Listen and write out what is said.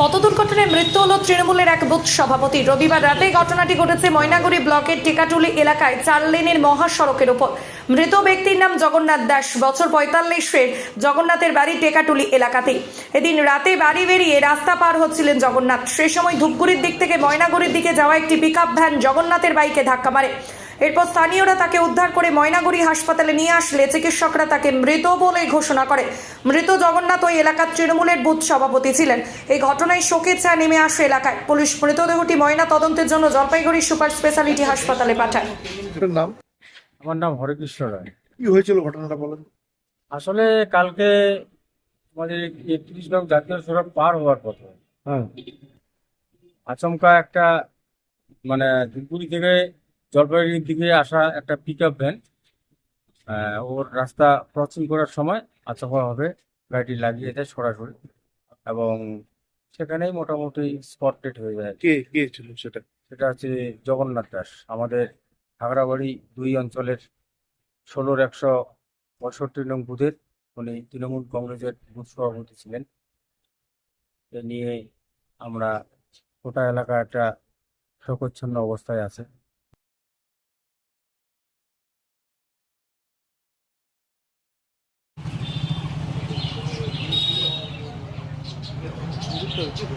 পথ দুর্ঘটনায় মৃত্যু হল তৃণমূলের এক বুথ সভাপতি। রবিবার রাতে ঘটনাটি ঘটেছে ময়নাগুড়ি ব্লকের টেকাটুলি এলাকায়, চার লেনের মহাসড়কের উপর। মৃত ব্যক্তির নাম জগন্নাথ দাস, বছর পঁয়তাল্লিশের জগন্নাথের বাড়ি টেকাটুলি এলাকাতেই। এদিন রাতে বাড়ি বেরিয়ে রাস্তা পার হচ্ছিলেন জগন্নাথ। সে সময় ধূপগুড়ির দিক থেকে ময়নাগুড়ির দিকে যাওয়া একটি পিকআপ ভ্যান জগন্নাথের বাইকে ধাক্কা মারে। এরপর স্থানীয়রা তাকে উদ্ধার করে ময়নাগুড়ি হাসপাতালে নিয়ে আসলে চিকিৎসকরা তাকে মৃত বলে ঘোষণা করে। মৃত জগন্নাথ ওই এলাকার তৃণমূলের বুথ সভাপতি ছিলেন। এই ঘটনায় শোকের ছায়া নেমে আসে এলাকায়। পুলিশ মৃতদেহটি ময়না তদন্তের জন্য জলপাইগুড়ি সুপার স্পেশালিটি হাসপাতালে পাঠায়। নাম? আমার নাম হরেকৃষ্ণ রায়। কি হয়েছিল ঘটনাটা বলেন? আসলে কালকে আমাদের একত্রিশ নং জাতীয় সড়ক পার হওয়ার পথে হ্যাঁ। আচমকা একটা মানে ধূপগুড়ি থেকে জলপাইগুড়ির দিকে আসা একটা পিক আপ ভ্যান ওর রাস্তা ক্রসিং করার সময় আচমকাভাবে গাড়িটি লাগিয়ে দেয় সরাসরি এবং সেখানেই মোটামুটি স্পট ডেট হয়ে যায়। কে কে ছিল সেটা? সেটা হচ্ছে জগন্নাথ দাস। আমাদের খাগড়াবাড়ি দুই অঞ্চলের ষোলোর একশো পঁয়ষট্টি নং বুথের উনি তৃণমূল কংগ্রেসের বুথ সভাপতি ছিলেন। এ নিয়ে আমরা গোটা এলাকা একটা শোকচ্ছন্ন অবস্থায় আছে। 对就这